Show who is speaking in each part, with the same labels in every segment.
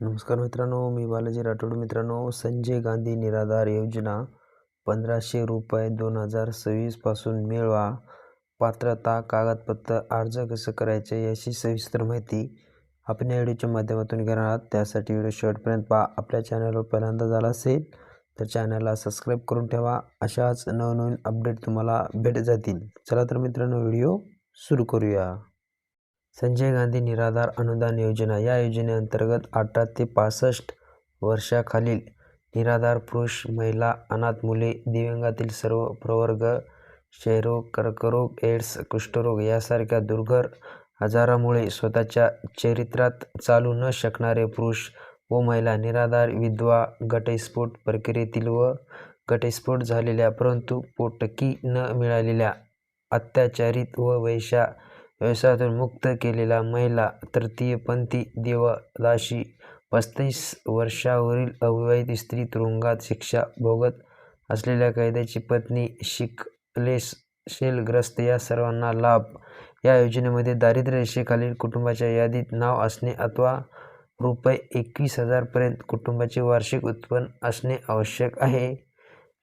Speaker 1: नमस्कार मित्रांनो मी बालाजी राठोड. मित्रांनो संजय गांधी निराधार योजना पंधराशे रुपये दोन हजार सव्वीसपासून मिळवा. पात्रता कागदपत्र अर्ज कसं करायचे याची सविस्तर माहिती आपण या व्हिडिओच्या माध्यमातून घेणार आहात. त्यासाठी व्हिडिओ शेवटपर्यंत पहा. आपल्या चॅनलवर पहिल्यांदा झाला असेल तर चॅनलला सबस्क्राईब करून ठेवा. अशाच नवनवीन अपडेट तुम्हाला भेट जातील. चला तर मित्रांनो व्हिडिओ सुरू करूया. संजय गांधी निराधार अनुदान योजना या योजनेअंतर्गत अठरा ते पासष्ट वर्षाखालील निराधार पुरुष महिला अनाथ मुले दिव्यांगातील सर्व प्रवर्ग क्षयरोग कर्करोग एड्स कुष्ठरोग यासारख्या दुर्धर आजारामुळे स्वतःच्या चरित्रात चालू न शकणारे पुरुष व महिला निराधार विधवा घटस्फोट प्रक्रियेतील व घटस्फोट झालेल्या परंतु पोटकी न मिळालेल्या अत्याचारित व वैशा व्यवसायातून मुक्त केलेला महिला तृतीयपंथी देवदासी पस्तीस वर्षावरील अविवाहित स्त्री तुरुंगात शिक्षा भोगत असलेल्या कैद्याची पत्नी शिकलेशेलग्रस्त या सर्वांना लाभ. या योजनेमध्ये दारिद्र्य रेषेखालील कुटुंबाच्या यादीत नाव असणे अथवा रुपये एकवीस हजारपर्यंत कुटुंबाचे वार्षिक उत्पन्न असणे आवश्यक आहे.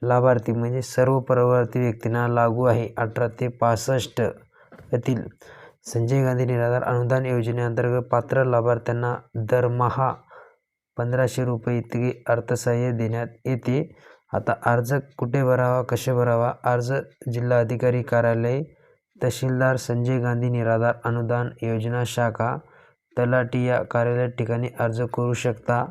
Speaker 1: लाभार्थी म्हणजे सर्व परवर्ती व्यक्तींना लागू आहे. अठरा ते पासष्ट येथील संजय गांधी निराधार अनुदान योजनेअंतर्गत पात्र लाभार्थ्यांना दरमहा पंधराशे रुपये इतके अर्थसहाय्य देण्यात येते. आता अर्ज कुठे भरावा कसे भरावा? अर्ज जिल्हाधिकारी कार्यालय तहसीलदार संजय गांधी निराधार अनुदान योजना शाखा तलाठी या कार्यालय ठिकाणी अर्ज करू शकता.